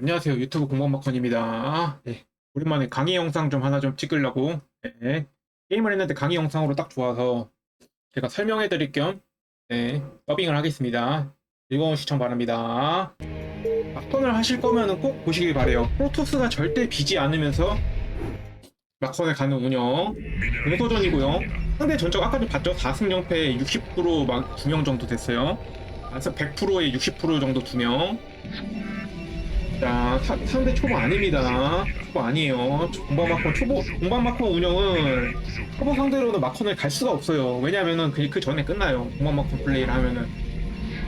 안녕하세요. 유튜브 공방마컨입니다. 네, 오랜만에 강의 영상 좀 하나 좀 찍으려고 네, 게임을 했는데 강의 영상으로 딱 좋아서 제가 설명해 드릴 겸 네, 더빙을 하겠습니다. 즐거운 시청 바랍니다. 마컨을 하실 거면 꼭 보시길 바래요. 프로토스가 절대 비지 않으면서 마컨을 가는 운영 공소전이고요. 상대 전적 아까 좀 봤죠? 4승 0패 60%막 2명 정도 됐어요. 그래서 100%에 60% 정도 2명. 자, 사- 상대 초보 아닙니다. 초보 아니에요. 공방 마컨 초보 공방 마컨 운영은 초보 상대로는 마컨을 갈 수가 없어요. 왜냐면은 그, 그 전에 끝나요. 공방 마컨 플레이를 하면은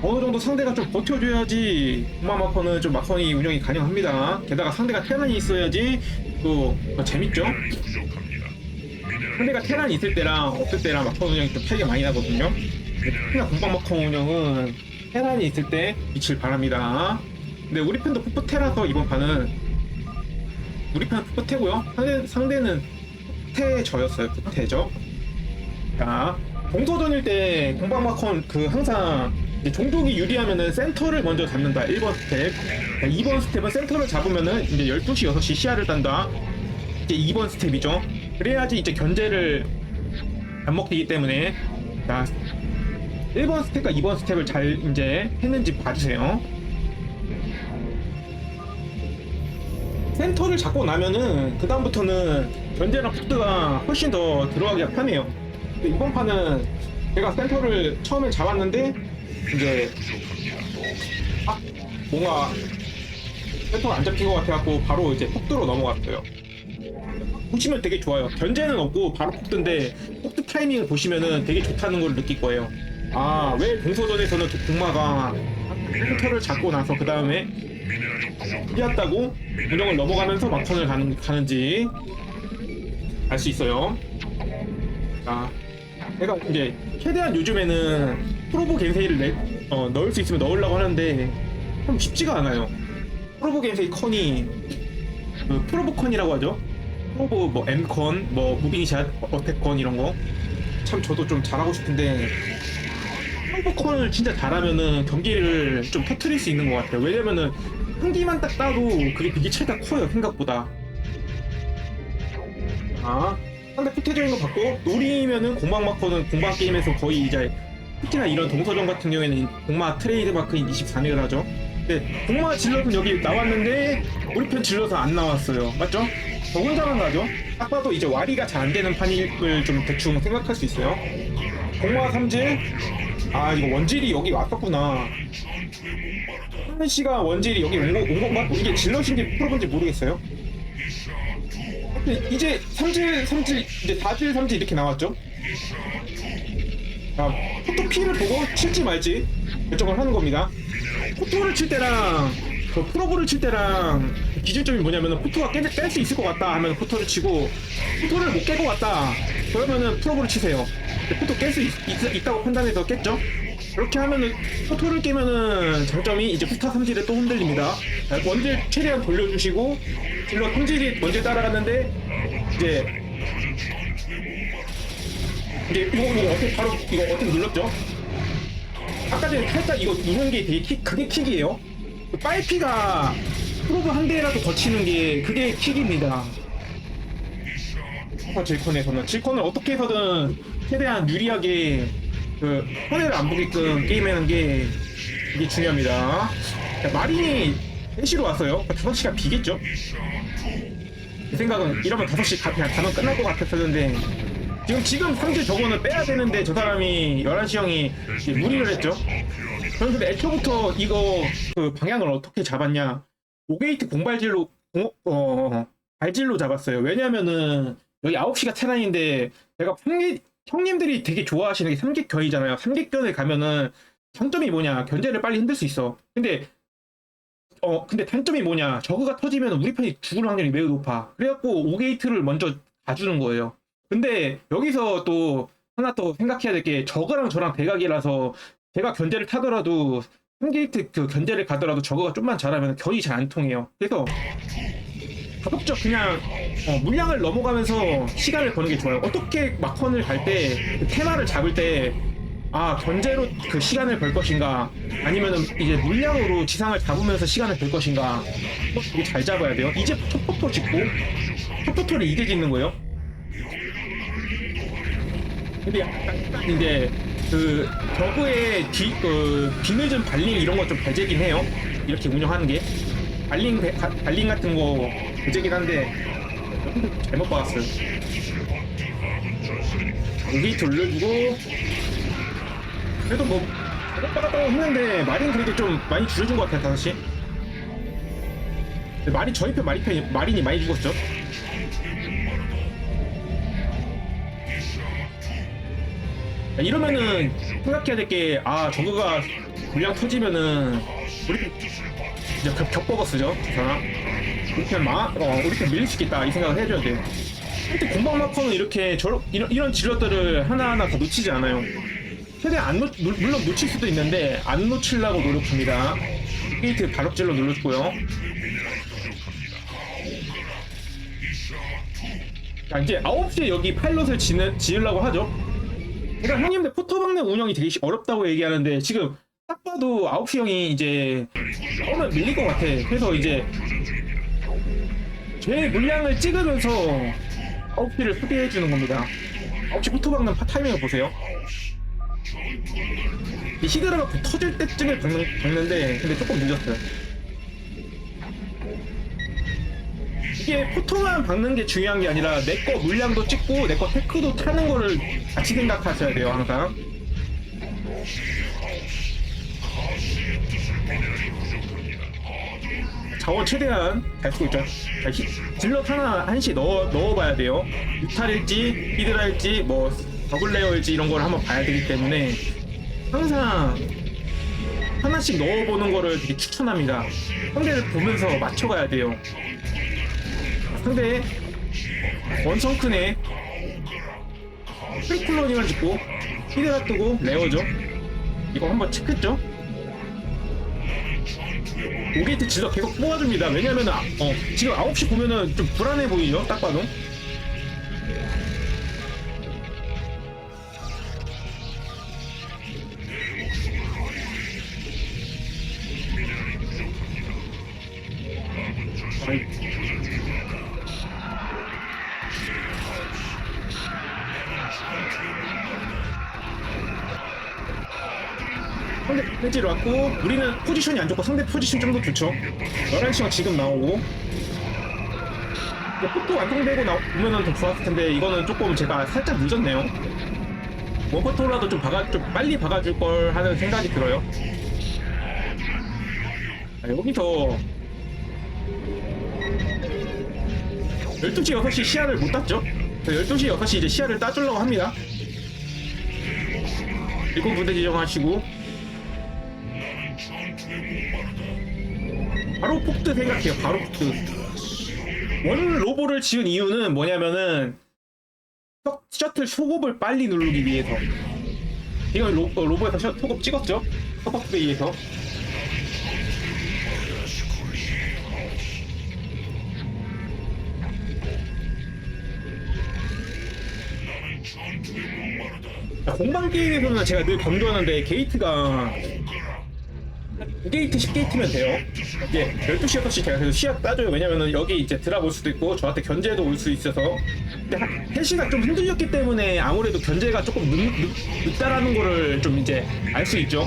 어느 정도 상대가 좀 버텨줘야지 공방 마컨은 좀 마컨이 운영이 가능합니다. 게다가 상대가 테란이 있어야지 또더 재밌죠. 상대가 테란이 있을 때랑 없을 때랑 마컨 운영이 좀 차이가 많이 나거든요. 특히나 공방 마컨 운영은 테란이 있을 때 빛을 바랍니다. 근데 우리 편도 풋풋테라서 이번 판은 우리 편은 풋풋테고요. 상대, 상대는 풋테저였어요. 풋테죠. 자, 공소전일 때 공방마컨 그 항상 이제 종족이 유리하면은 센터를 먼저 잡는다. 1번 스텝. 자, 2번 스텝은 센터를 잡으면은 이제 12시, 6시 시야를 딴다. 이제 2번 스텝이죠. 그래야지 이제 견제를 안 먹기 때문에 자, 1번 스텝과 2번 스텝을 잘 이제 했는지 봐주세요. 센터를 잡고 나면은 그 다음부터는 견제랑 푸드가 훨씬 더 들어가기가 편해요. 근데 이번 판은 제가 센터를 처음에 잡았는데 이제 아 뭔가 센터가 안 잡힌 것 같아갖고 바로 이제 폭도로 넘어갔어요. 보시면 되게 좋아요. 견제는 없고 바로 폭드인데 폭드 타이밍을 보시면은 되게 좋다는 걸 느낄 거예요. 아 왜 공소전에서는 동마가 센터를 잡고 나서 그 다음에 뛰었다고 운영을 넘어가면서 막판을 가는, 가는지 알 수 있어요. 자, 내가 이제 최대한 요즘에는 프로보 겐세이를 내, 어, 넣을 수 있으면 넣으려고 하는데 참 쉽지가 않아요. 프로보 겐세이 컨이 그 프로보 컨이라고 하죠. 프로보 뭐 M컨, 뭐 무빙샷, 어택 컨 이런 거. 참 저도 좀 잘하고 싶은데 프로보 컨을 진짜 잘하면은 경기를 좀 터트릴 수 있는 것 같아요. 왜냐면은 한 기만 딱 따도 그게 되게 차이가 커요 생각보다. 아 상대 피태적인 거 받고 노리면은 공방 마커는 공방 게임에서 거의 이제 특히나 이런 동서전 같은 경우에는 공마 트레이드 마크인 24를 하죠. 근데 공마 질럿은 여기 나왔는데 우리 편 질럿은 안 나왔어요. 맞죠? 저 혼자만 가죠? 딱 봐도 이제 와리가 잘 안 되는 판을 좀 대충 생각할 수 있어요. 공마 삼질? 아 이거 원질이 여기 왔었구나 하는 씨가 원질이 여기 온, 거, 온 건가? 이게 질럿인지 풀어본지 모르겠어요. 근데 이제 삼질, 삼질, 이제 다질, 삼질 이렇게 나왔죠? 자, 포토 P를 보고 칠지 말지 결정을 하는 겁니다. 포토를 칠 때랑 그 프로브를 칠 때랑 기준점이 뭐냐면은 포토가 깰수 있을 것 같다 하면 포토를 치고 포토를 못깰것 같다 그러면은 프로브를 치세요. 포토 깰 수 있, 다고 판단해서 깼죠? 그렇게 하면은 포토를 깨면은 장점이 이제 후타 삼질에 또 흔들립니다. 자, 원질 최대한 돌려주시고 질러 삼질이 원질 따라갔는데 이제 이제 이거 이거 어떻게 바로 이거 어떻게 눌렀죠? 아까 전에 살짝 이거 누른 게 되게 킥, 그게 킥이에요. 그 빨피가 프로브 한 대라도 거치는 게 그게 킥입니다. 슈퍼 질컨에서는 질컨을 어떻게 해서든 최대한 유리하게 그 손해를 안 보게끔 게임하는 게 이게 중요합니다. 자, 마린이 3시로 왔어요. 5시가 비겠죠? 제 생각은 이러면 5시 가, 그냥 가면 끝날 것 같았었는데 지금 지금 상대 저거는 빼야 되는데 저 사람이 11시 형이 이제 무리를 했죠. 근데 애초부터 이거 그 방향을 어떻게 잡았냐 5게이트 공발질로 공, 어, 발질로 잡았어요. 왜냐면은 여기 9시가 테란인데 내가 형님, 형님들이 되게 좋아하시는 게 삼객견이잖아요. 삼객견에 가면은 장점이 뭐냐 견제를 빨리 흔들 수 있어. 근데 어 근데 단점이 뭐냐 저그가 터지면 우리 편이 죽을 확률이 매우 높아. 그래갖고 5게이트를 먼저 가주는 거예요. 근데 여기서 또 하나 또 생각해야 될 게 저그랑 저랑 대각이라서 제가 견제를 타더라도 3게이트 그 견제를 가더라도 저그가 좀만 잘하면 견이 잘 안 통해요. 그래서 가급적 그냥 어, 물량을 넘어가면서 시간을 버는 게 좋아요. 어떻게 마컨을 갈 때 테마를 잡을 때 아 견제로 그 시간을 벌 것인가? 아니면은 이제 물량으로 지상을 잡으면서 시간을 벌 것인가? 어, 되게 잘 잡아야 돼요. 이제 초포토 짓고 초포토를 이제 짓는 거예요. 근데 약간 이제 그 저그의 뒤, 그 뒤늦은 발링 이런 거좀 배제긴 해요. 이렇게 운영하는 게. 발링 발링 같은 거 배제긴 한데 잘못 받았어요. 여기 돌려주고 그래도 뭐 빠닥빠닥 했는데 마린 그래도 좀 많이 줄여준 것 같아요 5시. 마린 저희 편 마린 편이 마린이 많이 죽었죠? 야, 이러면은 생각해야 될 게 아 저거가 물량 터지면은 우리 편 이제 벽, 벽 버거 쓰죠 저 사람 우리 편 마, 어, 편 밀릴 수 있겠다 이 생각을 해줘야 돼요 근데 공방 마커는 이렇게 저런 이런, 이런 질럿들을 하나하나 다 놓치지 않아요. 최대한 안 놓, 물론 놓칠 수도 있는데 안 놓치려고 노력합니다. 게이트 바lok질로 눌렀고요. 자 이제 9시에 여기 파일럿을 지는, 지으려고 하죠. 그러니까 형님들 포토박내 운영이 되게 시- 어렵다고 얘기하는데 지금 딱 봐도 9시 형이 이제 처음에 밀릴 것 같아. 그래서 이제 제 물량을 찍으면서 9시를 소개해 주는 겁니다. 9시 포토박는 파 타이밍을 보세요. 이 히드라가 곧 터질 때쯤에 박는, 박는데 근데 조금 늦었어요. 이게 포토만 박는 게 중요한 게 아니라 내 거 물량도 찍고 내 거 테크도 타는 거를 같이 생각하셔야 돼요 항상. 자원 최대한 잘 쓰고 있죠 질럿 하나 한씩 넣어, 넣어봐야 돼요. 유탈일지 히드라일지 뭐 더블레어일지 이런 걸 한번 봐야 되기 때문에 항상 하나씩 넣어보는 거를 되게 추천합니다. 상대를 보면서 맞춰가야 돼요. 상대 원성큰에 프리쿨러닝을 짓고 히드라 뜨고 레어죠. 이거 한번 체크했죠 오게이트 질러 계속 뽑아줍니다. 왜냐면은 아- 어, 지금 9시 보면은 좀 불안해 보이죠? 딱 봐도 더 좋죠. 11시가 지금 나오고. 포토 완성되고 나오면은 더 좋았을 텐데 이거는 조금 제가 살짝 늦었네요. 원포토라도 좀 박아 좀 빨리 박아줄 걸 하는 생각이 들어요. 아, 여기서 12시 6시 시야를 못 땄죠? 그래서 12시 6시 이제 시야를 따주려고 합니다. 일곱 부대 지정하시고 바로 폭드 생각해요. 바로 폭드. 원 로보를 지은 이유는 뭐냐면은 셔- 셔틀 소급을 빨리 누르기 위해서. 이건 로, 어, 로보에서 셔, 소급 찍었죠? 서버베이에서. 공방 게임에서는 제가 늘 강조하는데 게이트가 9게이트 10게이트면 돼요. 이제 12시 6시 제가 그래서 시야 따줘요. 왜냐면은 여기 이제 드랍 올 수도 있고 저한테 견제도 올 수 있어서 근데 한- 헬시가 좀 흔들렸기 때문에 아무래도 견제가 조금 늦, 늦, 늦 다라는 거를 좀 이제 알 수 있죠.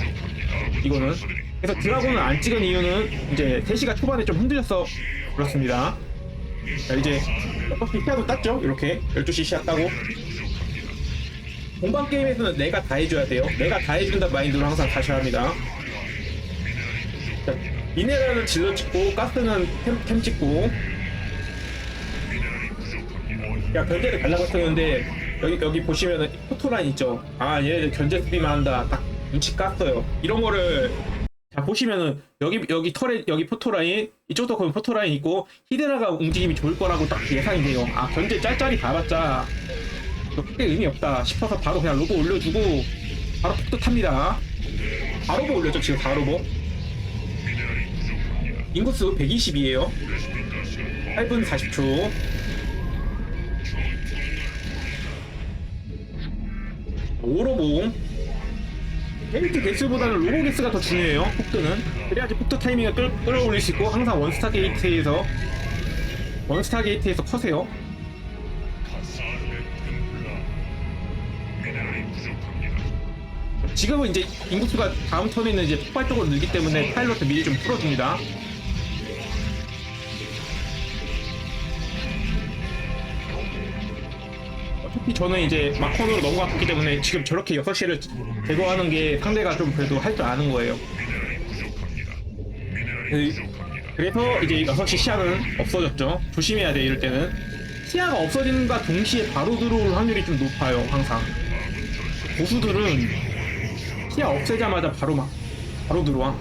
이거는 그래서 드라곤을 안 찍은 이유는 이제 3시가 초반에 좀 흔들려서 그렇습니다. 자 이제 6시 시야도 땄죠. 이렇게 12시 시야 따고 공방 게임에서는 내가 다 해줘야 돼요. 내가 다 해준다 마인드로 항상 가셔야 합니다. 자, 미네랄은 질러 찍고 가스는 템, 템 찍고. 야 견제를 가려고 했었는데 여기 여기 보시면은 포토라인 있죠? 아 얘네들 견제 수비만 한다. 딱 눈치 깠어요. 이런 거를 자 보시면은 여기 여기 털에 여기 포토라인 이쪽도 보면 포토라인 있고 히데라가 움직임이 좋을 거라고 딱 예상이 돼요. 아 견제 짤짤이 가봤자 크게 의미 없다 싶어서 바로 그냥 로고 올려주고 바로 폭도 탑니다. 바로보 올렸죠 지금 바로보 인구수 120이에요. 8분 40초. 오로봉 게이트 개수보다는 로고 개수가 더 중요해요. 폭드는 그래야지 폭드 타이밍을 끌, 끌어올릴 수 있고 항상 원스타 게이트에서 원스타 게이트에서 커세요. 지금은 이제 인구수가 다음 턴에는 이제 폭발적으로 늘기 때문에 파일럿을 미리 좀 풀어줍니다. 어차피 저는 이제 마컨으로 넘어갔기 때문에 지금 저렇게 6시를 제거하는 게 상대가 좀 그래도 할 줄 아는 거예요. 그- 그래서 이제 6시 시야는 없어졌죠. 조심해야 돼, 이럴 때는. 시야가 없어진과 동시에 바로 들어올 확률이 좀 높아요, 항상. 고수들은 시야 없애자마자 바로 막, 바로 들어와.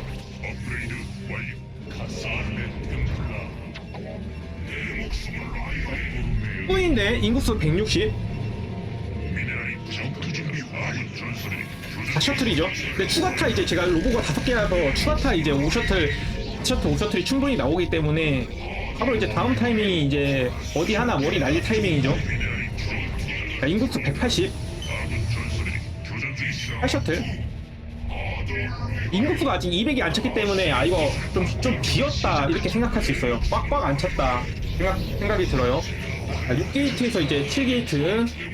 뿐인데 인구수 160. 셔틀이죠. 근데 추가타 이제 제가 로고가 다섯 개라서 추가타 이제 5셔틀, 셔틀 5셔틀이 충분히 나오기 때문에 바로 이제 다음 타이밍이 이제 어디 하나 머리 날릴 타이밍이죠. 자, 인구수 180. 8셔틀. 인구수가 아직 200이 안 찼기 때문에 아 이거 좀, 좀 비었다 이렇게 생각할 수 있어요. 꽉꽉 안 찼다 생각, 생각이 들어요. 자, 6게이트에서 이제 7게이트.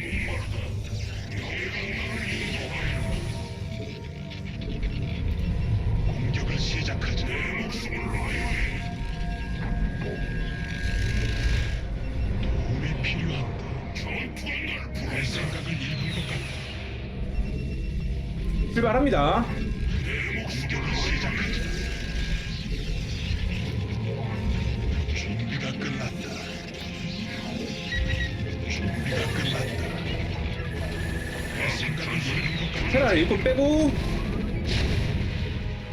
테라를 일곱 빼고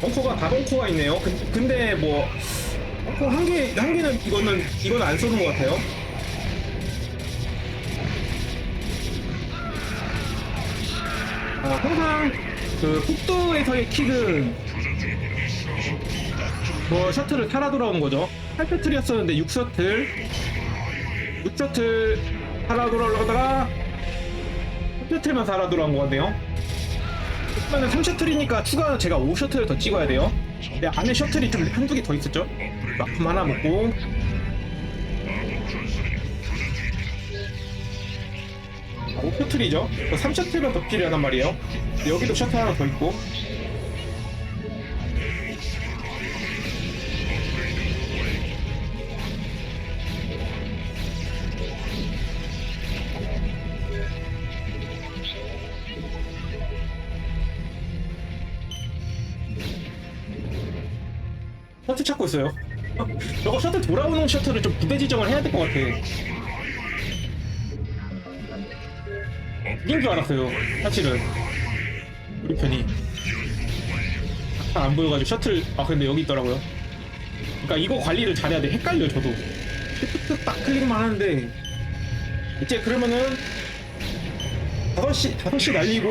벙커가 다 벙커가 있네요. 근- 근데 뭐 벙커 한 개, 한 개는 이거는 이건 안 쏘는 것 같아요. 아, 항상 그 폭도에서의 킥은 뭐 셔틀을 타라 돌아오는 거죠. 8셔틀이었었는데 6셔틀 6셔틀 타라 돌아오다가 3셔틀만 살아 돌아온 것 같네요. 그러면 3셔틀이니까 추가 제가 5셔틀을 더 찍어야 돼요. 근데 안에 셔틀이 좀 한두 개 더 있었죠? 막품 하나 먹고 아, 5셔틀이죠? 3셔틀만 더 필요하단 말이에요. 여기도 셔틀 하나 더 있고 찾고 있어요. 어, 저거 셔틀 돌아오는 셔틀을 좀 부대 지정을 해야 될 것 같아. 이긴 줄 알았어요. 사실은 우리 편이 잘안 보여가지고 셔틀 아 근데 여기 있더라고요. 그러니까 이거 관리를 잘해야 돼. 헷갈려 저도. 딱, 딱 클릭만 하는데 이제 그러면은 5시 5시 날리고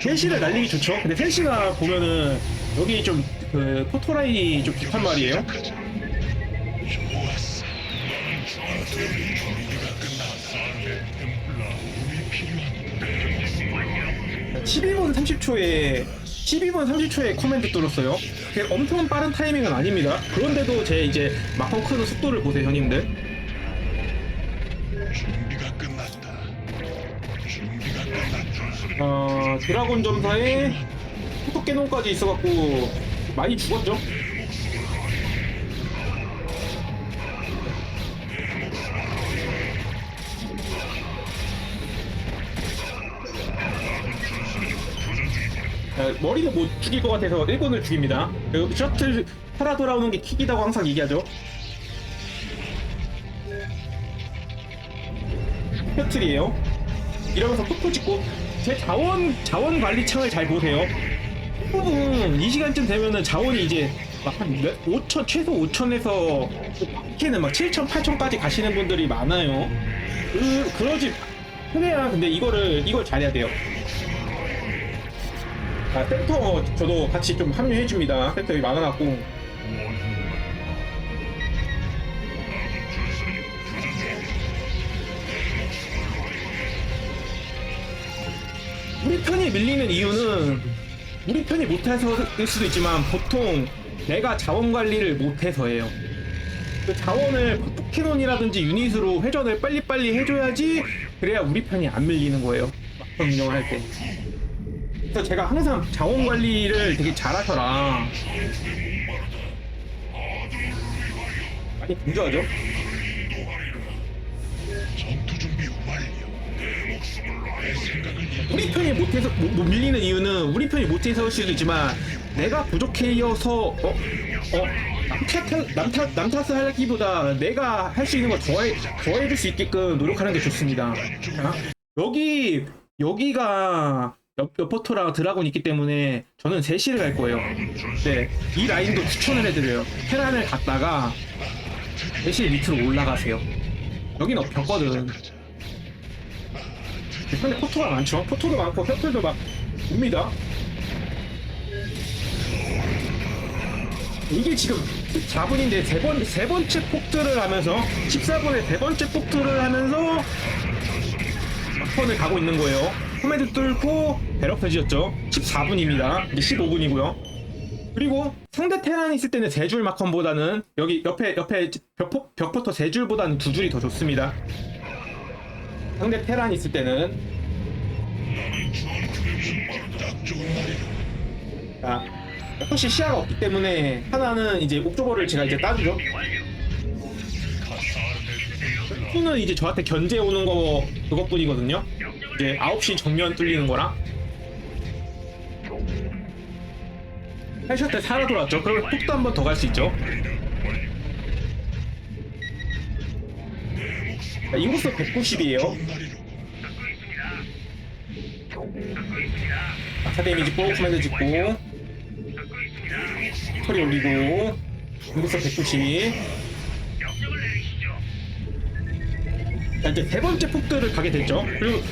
3시를 날리기 좋죠. 근데 3시가 보면은 여기 좀 그 포토라인이 좀 깊단 말이에요. 좋았어. 준비가 끝났어. 도움이 필요한가? 12분 30초에 12분 30초에 코멘트 뚫었어요. 그게 엄청 빠른 타이밍은 아닙니다. 그런데도 제 이제 마커 크는 속도를 보세요, 형님들. 준비가 끝났다. 준비가 끝났다. 어, 드라곤 점사에 포토 깨놈까지 있어갖고 많이 죽었죠. 어, 머리는 못 죽일 것 같아서 일본을 죽입니다. 그리고 셔틀 살아 돌아오는 게 킥이라고 항상 얘기하죠. 셔틀이에요. 이러면서 폭포 찍고 제 자원 자원 관리 창을 잘 보세요. 대부분 이 시간쯤 되면은 자원이 이제 막한 5천 최소 5천에서 많게는 막 7천 8천까지 가시는 분들이 많아요. 그 그러지 그래야 근데 이거를 이걸 잘해야 돼요. 아 센터 저도 같이 좀 합류해 줍니다. 센터이 많아갖고 우리 편이 밀리는 이유는 우리 편이 못해서일 수도 있지만 보통 내가 자원 관리를 못해서예요. 그 자원을 포켓몬이라든지 유닛으로 회전을 빨리빨리 해줘야지 그래야 우리 편이 안 밀리는 거예요. 막판 운영을 할 때. 그래서 제가 항상 자원 관리를 되게 잘하셔라. 많이 분주하죠? 우리 편이 못해서 못, 못 밀리는 이유는 우리 편이 못해서일 수도 있지만 내가 부족해서 어? 어? 남탓 남탓 남탓을 하기보다 내가 할 수 있는 걸 더해 더해줄 수 있게끔 노력하는 게 좋습니다. 자, 여기 여기가 옆, 옆포토랑 드라곤 있기 때문에 저는 세시를 갈 거예요. 네, 이 라인도 추천을 해드려요. 테란을 갔다가 세시 밑으로 올라가세요. 여긴 없었거든. 근데 포토가 많죠. 포토도 많고 셔틀도 막 옵니다. 이게 지금 14분인데 세, 번, 세 번째 폭들을 하면서 14분에 세 번째 폭들을 하면서 막판을 가고 있는 거예요. 코메드 뚫고 배럭 지었죠. 14분입니다. 이제 15분이고요. 그리고 상대 테란이 있을 때는 세 줄 마컨보다는 여기 옆에 옆에 벽포, 벽포터 세 줄보다는 두 줄이 더 좋습니다. 상대 테란이 있을 때는 딱 좋은 자, 혹시 시야가 없기 때문에 하나는 이제 옥저버를 제가 이제 따주죠. 는 이제 저한테 견제 오는 거 그것뿐이거든요. 이제 9시 정면 뚫리는 거랑 헤드샷 때 살아 돌았죠. 그러면 폭도 한 번 더 갈 수 있죠. 자, 인구수 190이에요. 좋은 말이로 아차 데미지 고 코맨드 찍고 털이 올리고 인구수 190 자, 이제 세 번째 폭들을 가게 됐죠. 그리고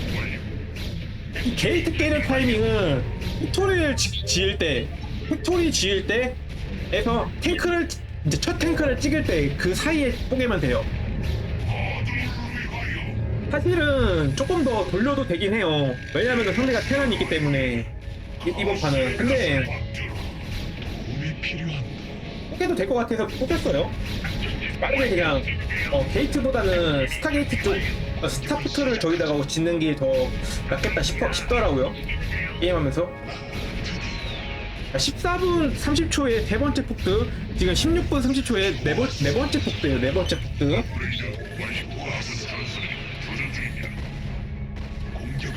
이 게이트 깨는 타이밍은 팩토리를 지, 지을 때, 팩토리 지을 때에서 탱크를 이제 첫 탱크를 찍을 때 그 사이에 뽀개면 돼요. 사실은 조금 더 돌려도 되긴 해요. 왜냐하면 상대가 테란이 있기 때문에 이- 이번 판은. 근데. 뽀개도 될 것 같아서 뽀겼어요. 빠르게 그냥 어, 게이트보다는 스타게이트 쪽 어, 스타포트를 저기다가 짓는 게 더 낫겠다 싶어, 싶더라고요. 게임하면서. 자, 14분 30초에 세 번째 폭드, 지금 16분 30초에 네, 번, 네 번째 폭드예요. 네 번째 폭드.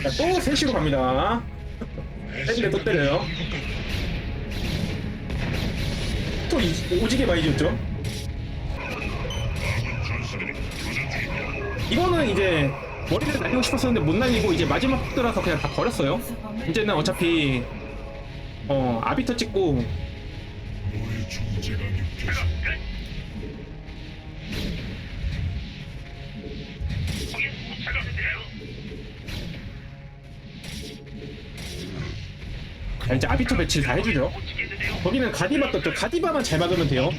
자, 또 3시로 갑니다. 때리네 또 때려요. 또 이- 오지게 많이 줬죠. 이거는 이제 머리를 날리고 싶었었는데 못 날리고 이제 마지막 폭드라서 그냥 다 버렸어요. 이제는 어차피 어 아비터 찍고 자, 이제 아비터 배치를 다 해주죠. 거기는 가디바 떴죠. 가디바만 잘 막으면 돼요.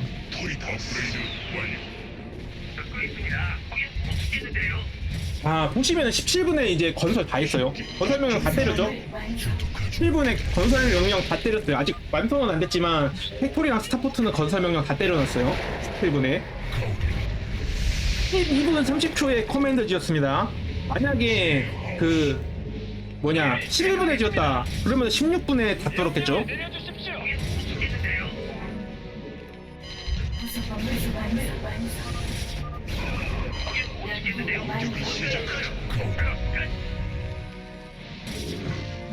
아 보시면은 17분에 이제 건설 다 했어요. 건설 명령 다 때렸죠. 7분에 건설 명령 다 때렸어요. 아직 완성은 안 됐지만 팩토리랑 스타포트는 건설 명령 다 때려놨어요. 17분에 12분 30초에 커맨드 지었습니다. 만약에 그 뭐냐 11분에 지었다. 그러면 16분에 다 뚫었겠죠.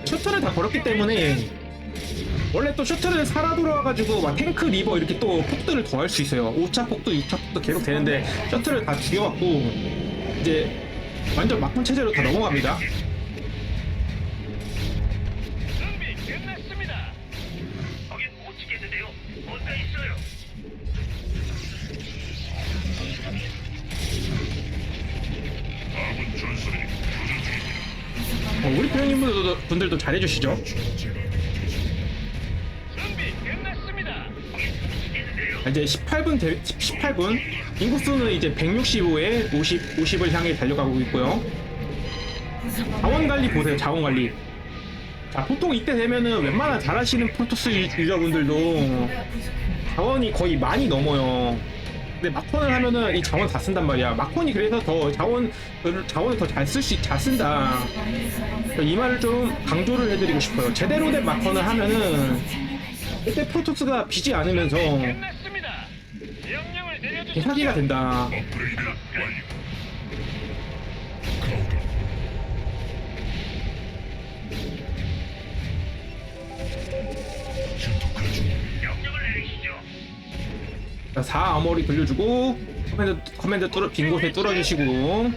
셔틀을 다 걸었기 때문에 원래 또 셔틀을 살아 돌아와가지고 막 탱크 리버 이렇게 또 폭들을 더 할 수 있어요. 5차 폭도 6차 폭도 계속 되는데 셔틀을 다 죽여갖고 이제 완전 막판 체제로 다 넘어갑니다 분들도 잘해주시죠. 이제 18분 대, 18분 인구수는 이제 165에 50 50을 향해 달려가고 있고요 자원 관리 보세요 자원 관리 자, 보통 이때 되면은 웬만한 잘하시는 프로토스 유- 유저분들도 자원이 거의 많이 넘어요. 근데 마콘을 하면은 이 자원 다 쓴단 말이야. 마콘이 그래서 더 자원 자원을 더 잘 쓸 수, 잘 쓴다. 이 말을 좀 강조를 해드리고 싶어요. 제대로 된 마콘을 하면은 그때 프로토스가 비지 않으면서 끝났습니다. 명령을 내려주십시오. 사기가 된다. 업그레이드 자, 4 어머리 돌려주고 커맨드 커맨드 뚫어 빈 곳에 뚫어주시고.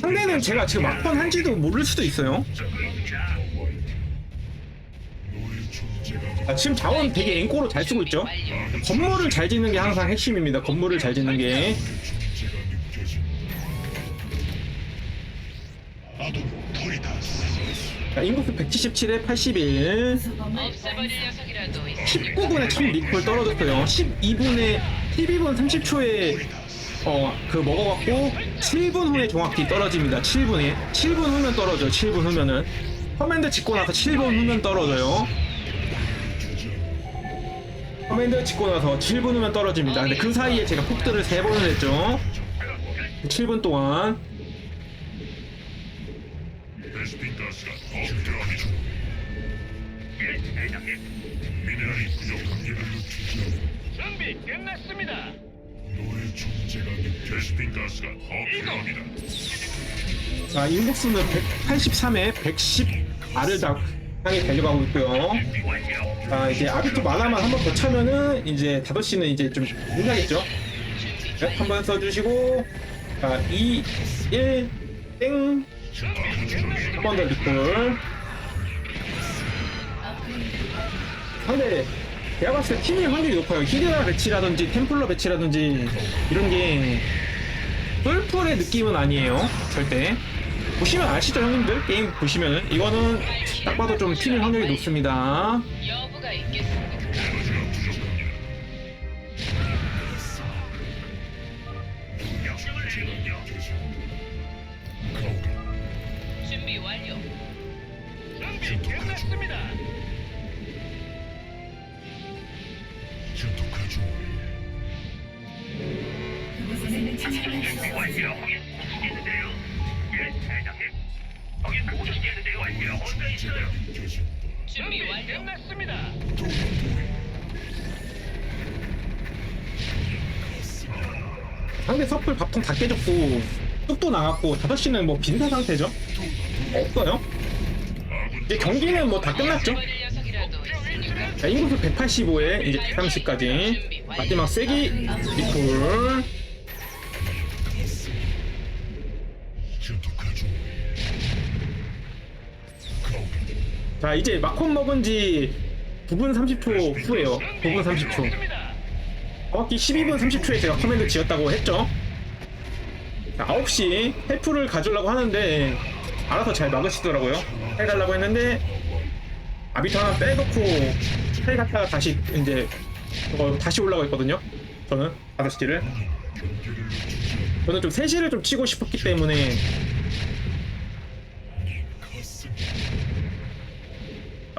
상대는 제가 지금 마콘 한지도 모를 수도 있어요. 너 아, 지금 자원 되게 앵꼬로 잘 쓰고 있죠. 건물을 잘 짓는 게 항상 핵심입니다. 건물을 잘 짓는 게. 자, 인구수 177에 81. 구성범을 없애버릴 녀석이라도 있으니까 19분에 첫 리콜 떨어졌어요. 12분에 12분 30초에 어 그 먹어갖고 7분 후에 정확히 떨어집니다. 7분에 7분 후면 떨어져. 7분 후면은 커맨드 짓고 나서 7분 후면 떨어져요. 커맨드 짓고 나서 7분 후면 떨어집니다. 근데 그 사이에 제가 폭들을 3번을 했죠. 7분 동안 베스핀 가스가 더 필요하니 중. 미네랄이 부족합니다. 준비 끝났습니다. 너의 존재가. 베스핀 가스가 더 필요합니다. 자 인구수는 183에 110 R을 다 향해 달려가고 있고요. 자 이제 아비토 만화만 한 번 더 차면은 이제 5시는 이제 좀 끝나겠죠. 네, 한번 써주시고 자 2, 1, 땡. 한 번 더 리콜. 상대 제가 봤을 때 팀일 확률이 높아요. 히드라 배치라든지 템플러 배치라든지 이런 게 뿔풀의 느낌은 아니에요. 절대. 보시면 아시죠 형님들? 게임 보시면은 이거는 딱 봐도 좀 팀일 확률이 높습니다. 여부가 있겠습니까? 준비 완료. 준비 끝났습니다. 전투 가 중. 그곳에는 착륙할 완료. 준비 완료. 끝났습니다. 상대 서플 밥통 다 깨졌고 뚝도 나갔고 5시는 뭐 빈사 상태죠? 없어요. 이제 경기는 뭐 다 끝났죠? 자, 인구수 185에 이제 130까지 마지막 세기 리콜 자 이제 마콘 먹은 지 9분 30초 후에요. 9분 30초. 끝났습니다. 정확히 12분 30초에 제가 커맨드 지었다고 했죠? 자, 9시 헬프를 가져오려고 하는데 알아서 잘 막으시더라고요. 해가려고 했는데 아비터 하나 빼놓고 헬 갔다가 다시 이제 저거 다시 올라가 있거든요 저는. 5시를. 저는 좀 3시를 좀 치고 싶었기 때문에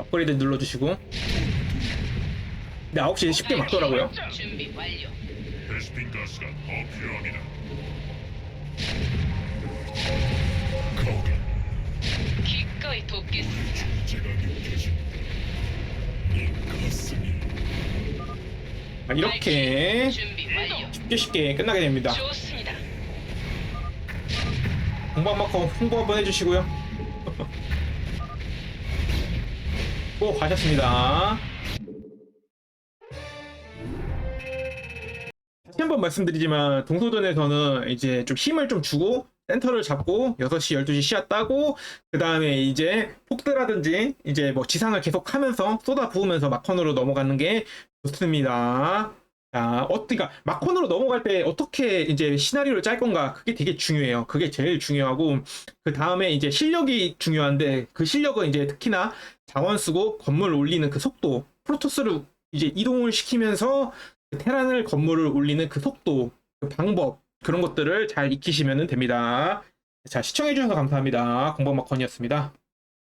업그레이드 눌러주시고 근데 9시 쉽게 막더라고요 준비 완료. 베스핀 가스가 더 필요합니다. 가오리. 기꺼이 돕겠습니다. 제가 느껴진다. 네 가슴이 아, 이렇게 준비 완료. 쉽게 쉽게 끝나게 됩니다 좋습니다. 공부 한번 홍보 한번 해주시고요 꼭 가셨습니다 다시 한번 말씀드리지만 동소전에서는 이제 좀 힘을 좀 주고 센터를 잡고 6시, 12시 시야 따고 그 다음에 이제 폭드라든지 이제 뭐 지상을 계속 하면서 쏟아 부으면서 마컨으로 넘어가는 게 좋습니다. 자, 자, 어떻게, 마콘으로 넘어갈 때 어떻게 이제 시나리오를 짤 건가? 그게 되게 중요해요. 그게 제일 중요하고, 그 다음에 이제 실력이 중요한데, 그 실력은 이제 특히나 자원 쓰고 건물 올리는 그 속도, 프로토스를 이제 이동을 시키면서 그 테란을 건물을 올리는 그 속도, 그 방법, 그런 것들을 잘 익히시면 됩니다. 자, 시청해주셔서 감사합니다. 공방마컨이었습니다.